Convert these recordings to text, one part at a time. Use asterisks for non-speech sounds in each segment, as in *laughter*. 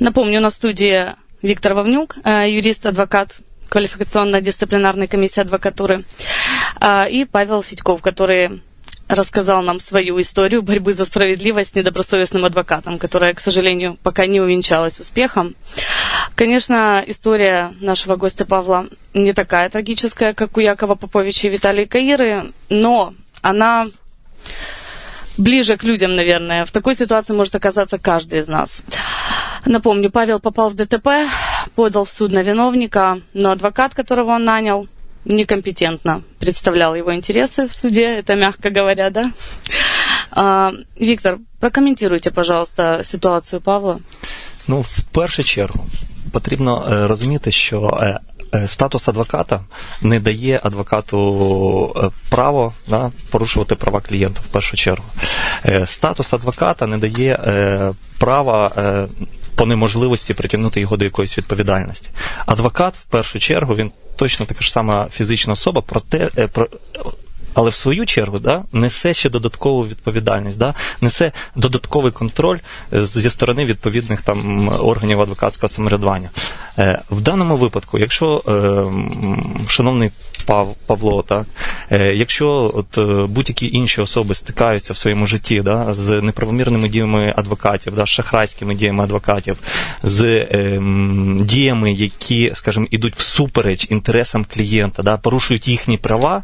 Напомню, на студии Виктор Вовнюк, э, юрист-адвокат квалификационно-дисциплинарной комиссии адвокатуры, а, и Павел Федьков, который рассказал нам свою историю борьбы за справедливость с недобросовестным адвокатом, которая, к сожалению, пока не увенчалась успехом. Конечно, история нашего гостя Павла не такая трагическая, как у Якова Поповича и Виталия Каиры, но она ближе к людям, наверное. В такой ситуации может оказаться каждый из нас. Напомню, Павел попал в ДТП, подал в суд на виновника, но адвокат, которого он нанял, некомпетентно представлял его интересы в суде, это мягко говоря, да? А, Виктор, прокомментируйте, пожалуйста, ситуацію Павла. Ну, в першу чергу, потрібно е, розуміти, що е, е, статус адвоката не дає адвокату е, право да, порушувати права клієнта в першу чергу. Е, Статус адвоката не дає е, права. е, По неможливості притягнути його до якоїсь відповідальності. Адвокат, в першу чергу, він точно така ж сама фізична особа, проте е, про, але в свою чергу да, несе ще додаткову відповідальність, да, несе додатковий контроль е, зі сторони відповідних там органів адвокатського самоврядування. Е, В даному випадку, якщо е, шановний Пав, Павло, так, якщо от, будь-які інші особи стикаються в своєму житті да, з неправомірними діями адвокатів, да, з шахрайськими діями адвокатів, з діями, які, скажімо, ідуть всупереч інтересам клієнта, да, порушують їхні права,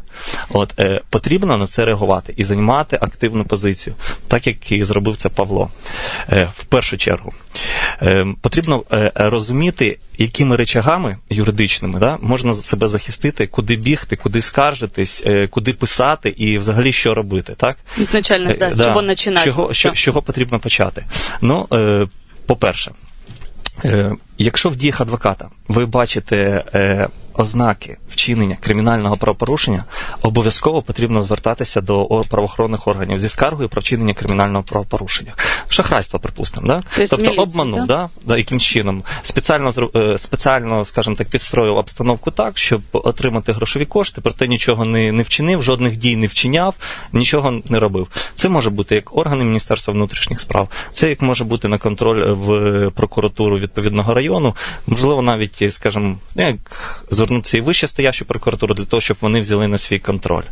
от, потрібно на це реагувати і займати активну позицію, так як і зробив це Павло. Е, в першу чергу. Е, потрібно е, розуміти, якими речагами юридичними да, можна себе захистити, куди бігти, куди скаржитись, куди писати і взагалі що робити. Так? Изначально, да, с чего начинать? Чого, що, чого потрібно почати? Ну, по-перше, якщо в діях адвоката ви бачите ознаки вчинення кримінального правопорушення, обов'язково потрібно звертатися до правоохоронних органів зі скаргою про вчинення кримінального правопорушення. Шахрайство, припустимо, да? Тобто тобто міліцію, обманув, да? да? Да, яким чином спеціально е, спеціально, скажімо так, підстроїв обстановку так, щоб отримати грошові кошти, проте нічого не, не вчинив, жодних дій не вчиняв, нічого не робив. Це може бути як органи Міністерства внутрішніх справ, це як може бути на контроль в прокуратуру відповідного району, можливо, навіть, скажімо, як звернутися і вище стоящу прокуратуру для того, щоб вони взяли на свій контроль.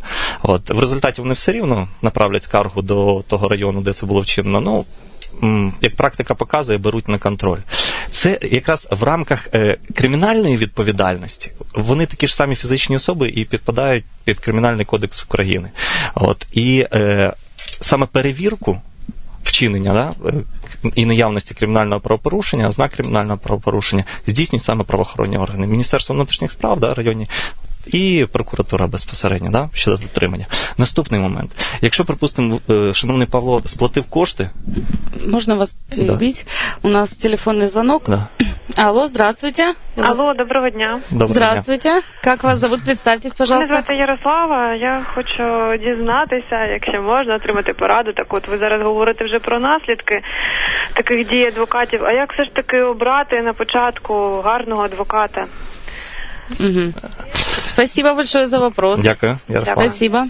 От в результаті вони все рівно направлять скаргу до того району, де це було вчинено. Ну як практика показує, беруть на контроль. Це якраз в рамках е, кримінальної відповідальності. Вони такі ж самі фізичні особи і підпадають під Кримінальний кодекс України. От і е, саме перевірку. Вчинення да, е, і наявності кримінального правопорушення, ознак кримінального правопорушення здійснюють саме правоохоронні органи. Міністерство внутрішніх справ, да, районні, і прокуратура безпосередньо да, щодо дотримання. Наступний момент. Якщо, припустимо, е, шановний Павло сплатив кошти, можна вас да. У нас телефонний звонок. да, Алло, здравствуйте. Я вас- Алло, доброго дня. доброго дня. Здравствуйте. Как вас зовут? Представьтесь, Мене пожалуйста. звати Ярослава. Я хочу дізнатися, якщо можна, отримати пораду. Так от ви зараз говорите вже про наслідки таких дій адвокатів. А як все ж таки обрати на початку гарного адвоката? Мгм. Спасибо большое за вопрос. Дякую, Ярослав. Спасибо.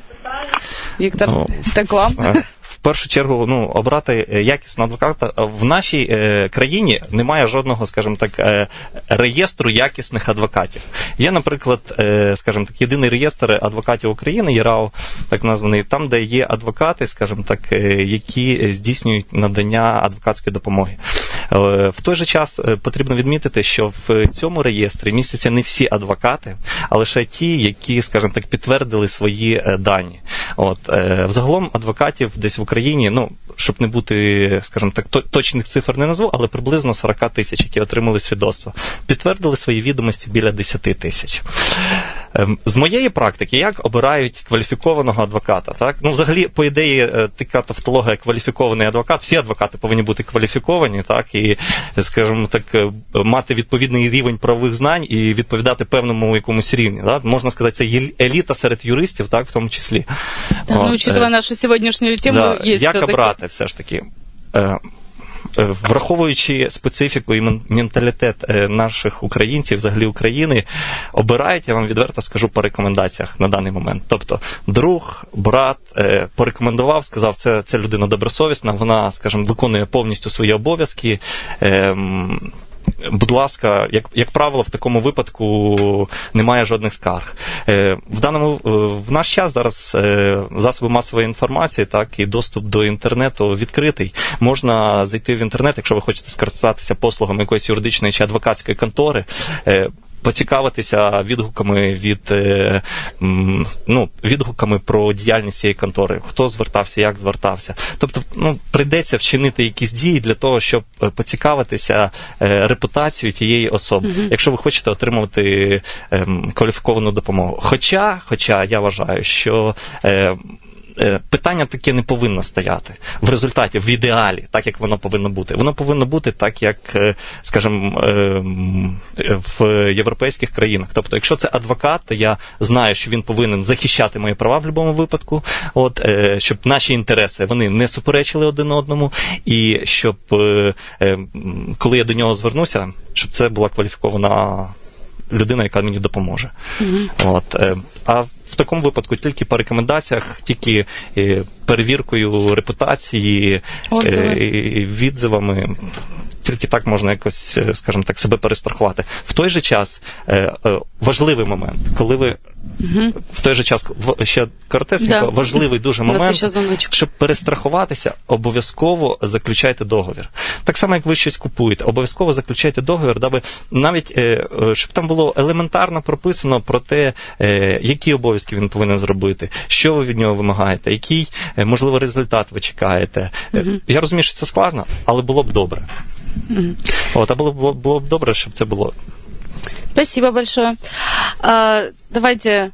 Виктор, Ну, так вам. Е, першу чергу, ну, обрати е, якісного адвоката в нашій е, країні немає жодного, скажімо так, е, реєстру якісних адвокатів. Є, наприклад, е, скажімо так, єдиний реєстр адвокатів України, ЄРАО, так названий, там, де є адвокати, скажімо так, е, які здійснюють надання адвокатської допомоги. Е, В той же час е, потрібно відмітити, що в цьому реєстрі містяться не всі адвокати, а лише ті, які, скажімо так, підтвердили свої е, дані. От взагалом адвокатів десь в Україні, ну щоб не бути, скажімо так, точних цифр не назву, але приблизно 40 тисяч, які отримали свідоцтво. Підтвердили свої відомості біля 10 тисяч. Ем, З моєї практики, як обирають кваліфікованого адвоката? Так? Ну, взагалі, по ідеї, е, така тавтологія кваліфікований адвокат, всі адвокати повинні бути кваліфіковані, так, і, скажімо так, е, мати відповідний рівень правових знань і відповідати певному якомусь рівні. Так? Можна сказати, це еліта серед юристів, так, в тому числі. Да, ну, учитывая е, нашу сегодняшнюю тему, да, есть як обрати все ж таки? Е, враховуючи специфіку і мен- менталітет е, наших українців, взагалі України, обирають, я вам відверто скажу по рекомендаціях на даний момент. Тобто, друг, брат е, порекомендував, сказав, це, це людина добросовісна, вона, скажімо, виконує повністю свої обов'язки. Ем, Будь ласка, як, як правило, в такому випадку немає жодних скарг. Е, в даному е, в наш час зараз е, засоби масової інформації, так і доступ до інтернету відкритий. Можна зайти в інтернет, якщо ви хочете скористатися послугами якоїсь юридичної чи адвокатської контори. Поцікавитися відгуками від е, ну, відгуками про діяльність цієї контори, хто звертався, як звертався. Тобто, ну прийдеться вчинити якісь дії для того, щоб е, поцікавитися е, репутацією тієї особи, якщо ви хочете отримувати ем, кваліфіковану допомогу. Хоча, хоча я вважаю, що питання таке не повинно стояти в результаті, в ідеалі, так як воно повинно бути. Воно повинно бути так, як, е, скажімо, е, е, в європейських країнах. Тобто, якщо це адвокат, то я знаю, що він повинен захищати мої права в будь-якому випадку, от, е, щоб наші інтереси вони не суперечили один одному, і щоб е, е, коли я до нього звернуся, щоб це була кваліфікована людина, яка мені допоможе. От, е, а в такому випадку тільки по рекомендаціях, тільки е, перевіркою репутації, Отзиви. е, відзивами. Тільки так можна якось, е, скажімо так, себе перестрахувати. В той же час е, е, важливий момент, коли ви в той же час ще коротесенько, Да. важливий дуже момент, щоб перестрахуватися, обов'язково заключайте договір. Так само, як ви щось купуєте, обов'язково заключайте договір, даби навіть щоб там було елементарно прописано про те, які обов'язки він повинен зробити, що ви від нього вимагаєте, який можливо результат ви чекаєте. Е, Я розумію, що це складно, але було б добре. От, а було, було, було б добре, щоб це було. Спасибо большое. А, давайте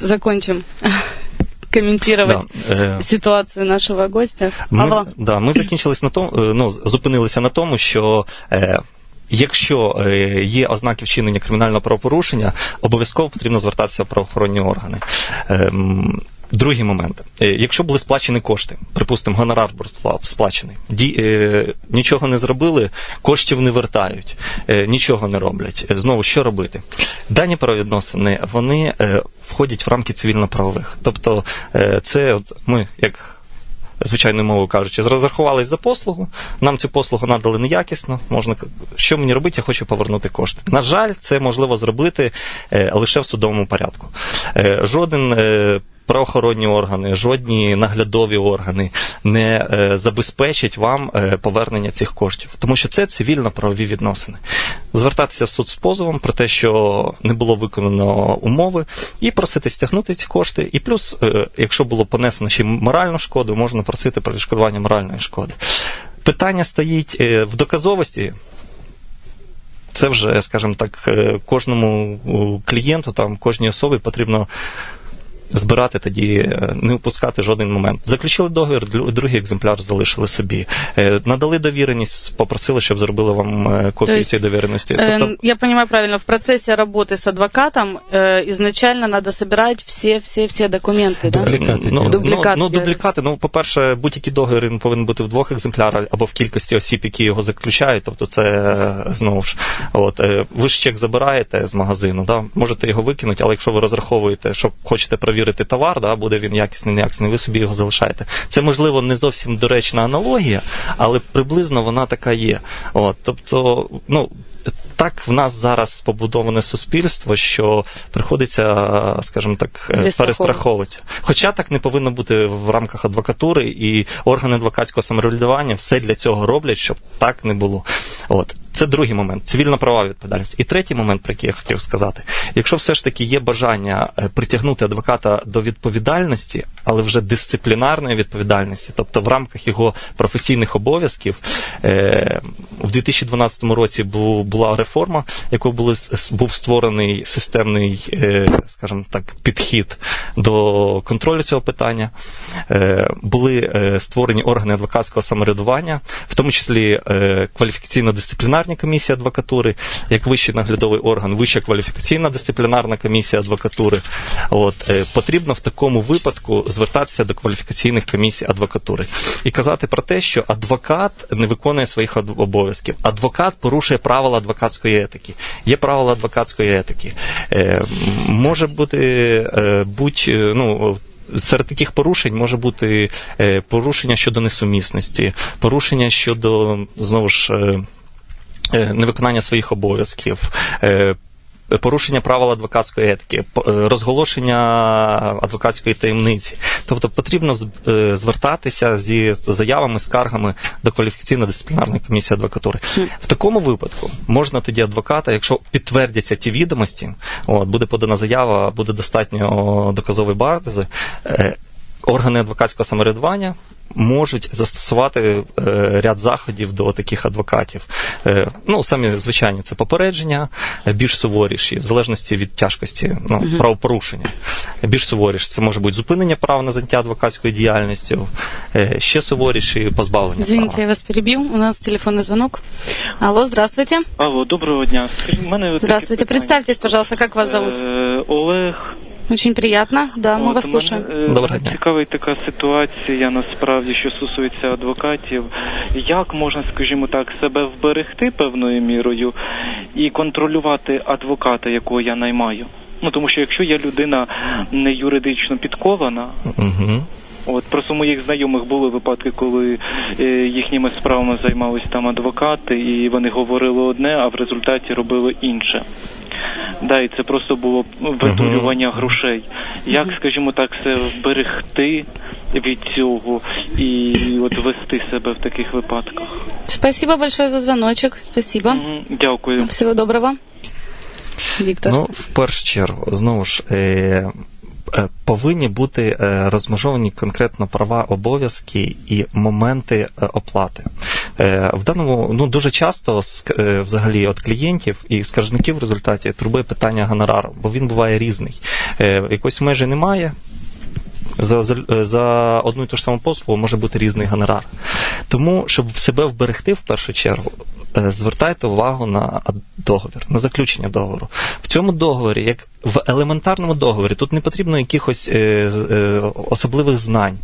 закончим *laughs* комментировать Да, е, ситуацию нашего гостя. Ми, да, ми закінчились на тому, е, ну, зупинилися на тому, що е, якщо е, є ознаки вчинення кримінального правопорушення, обов'язково потрібно звертатися в правоохоронні органи. Другий момент. Е, Якщо були сплачені кошти, припустимо, гонорар був сплачений, ді, е, нічого не зробили, коштів не вертають, е, нічого не роблять. Е, Знову що робити? Дані правовідносини вони е, входять в рамки цивільно-правових. Тобто, е, це от ми, як звичайною мовою кажучи, розрахувались за послугу, нам цю послугу надали неякісно. Можна що мені робити, я хочу повернути кошти. На жаль, це можливо зробити е, лише в судовому порядку. Е, жоден. Е, Правоохоронні органи, жодні наглядові органи не е, забезпечать вам е, повернення цих коштів, тому що це цивільно-правові відносини. Звертатися в суд з позовом про те, що не було виконано умови, і просити стягнути ці кошти. І плюс, е, якщо було понесено ще моральну шкоду, можна просити про відшкодування моральної шкоди. Питання стоїть в доказовості. Це вже, скажімо так, кожному клієнту, там, кожній особі потрібно збирати тоді, е, не упускати жоден момент. Заключили договір, дру- другий екземпляр залишили собі. Е, Надали довіреність, попросили, щоб зробили вам е, копію То есть, цієї довіреності. Э, Тобто, Я понимаю правильно, в процессе работы с адвокатом э, изначально надо собирать все-все-все документы, да? Дубликати Ну, делать. Дублікат ну, ну, делать. дублікати, ну, по-перше, будь-який договір він повинен бути в двох екземплярах або в кількості осіб, які його заключають. Тобто це е, знову ж. От, е, ви ж чек забираєте з магазину, да? можете його викинути, але якщо ви розраховуєте, що хочете перевірити товар, да, буде він якісний, неякісний, ви собі його залишаєте. Це, можливо, не зовсім доречна аналогія, але приблизно вона така є. От, тобто, ну. Так в нас зараз побудоване суспільство, що приходиться, скажімо так, е, Перестраховуватися. перестраховуватися. Хоча так не повинно бути в рамках адвокатури, і органи адвокатського самоврядування все для цього роблять, щоб так не було. От. Це другий момент цивільна правова відповідальність. І третій момент, про який я хотів сказати: якщо все ж таки є бажання е, притягнути адвоката до відповідальності, але вже дисциплінарної відповідальності, тобто в рамках його професійних обов'язків, е, в 2012 році була реформа, якою були був створений системний, е, скажімо так, підхід до контролю цього питання. Були створені органи адвокатського самоврядування, в тому числі е, кваліфікаційно-дисциплінарні дисциплінарні комісії адвокатури, як вищий наглядовий орган, вища кваліфікаційна дисциплінарна комісія адвокатури. От, е, потрібно в такому випадку звертатися до кваліфікаційних комісій адвокатури і казати про те, що адвокат не виконує своїх обов'язків. Адвокат порушує правила адвокатської етики. Є правила адвокатської етики. Е, може бути е, будь е, ну. Серед таких порушень може бути е, порушення щодо несумісності, порушення щодо знову ж невиконання своїх обов'язків. е, Порушення правил адвокатської етики, е, розголошення адвокатської таємниці. Тобто потрібно е, звертатися зі заявами, скаргами до кваліфікаційно-дисциплінарної комісії адвокатури. В такому випадку можна тоді адвоката, якщо підтвердяться ті відомості, от, буде подана заява, буде достатньо доказової бази, е, органи адвокатського самоврядування можуть застосувати е, ряд заходів до таких адвокатів. Е, ну, самі звичайні це попередження, е, більш суворіші, в залежності від тяжкості ну, правопорушення. Більш суворіші це може бути зупинення права на заняття адвокатською діяльністю, е, ще суворіші позбавлення Извините, права. я вас перебью. У нас телефонный звонок. Алло, здравствуйте. Алло, доброго дня. Мене Здравствуйте. Представьтесь, пожалуйста, как вас зовут? Олег. Очень приятно. Да, мы От, вас мене, слушаем. е, Доброго дня. Цікавить така ситуація, насправді, що стосується адвокатів. Як можна, скажімо так, себе вберегти певною мірою і контролювати адвоката, якого я наймаю? Ну тому що якщо я людина не юридично підкована, Угу. От просто у моїх знайомих були випадки, коли е, їхніми справами займались там адвокати, і вони говорили одне, а в результаті робили інше. Да, і це просто було видурювання грошей. Як, скажімо так, це вберегти від цього і от вести себе в таких випадках? Спасибо большое за звоночек. Спасибо. Мгм, Дякую. Всего доброго. Виктор. Ну, в першу чергу, знову ж. Е- е, Повинні бути е, розмежовані конкретно права, обов'язки і моменти е, оплати. Е, В даному ну дуже часто е, взагалі от клієнтів і скаржників в результаті турбує питання гонорару, бо він буває різний. Е, Якось межі немає. За, за, одну і ту ж саму послугу може бути різний гонорар. Тому, щоб себе вберегти в першу чергу, звертайте увагу на договір, на заключення договору. В цьому договорі, як в елементарному договорі, тут не потрібно якихось е, е, особливих знань.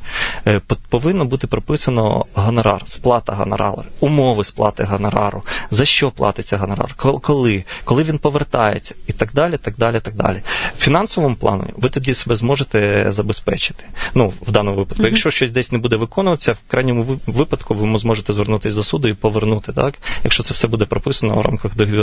Е, повинно бути прописано гонорар, сплата гонорару, умови сплати гонорару, за що платиться гонорар, коли, коли він повертається, і так далі, так далі, так далі. В фінансовому плані ви тоді себе зможете забезпечити. Ну, в даному випадку. Мгм. Якщо щось десь не буде виконуватися, в крайньому випадку ви зможете звернутися до суду і повернути, так? Якщо це все буде прописано в рамках договіру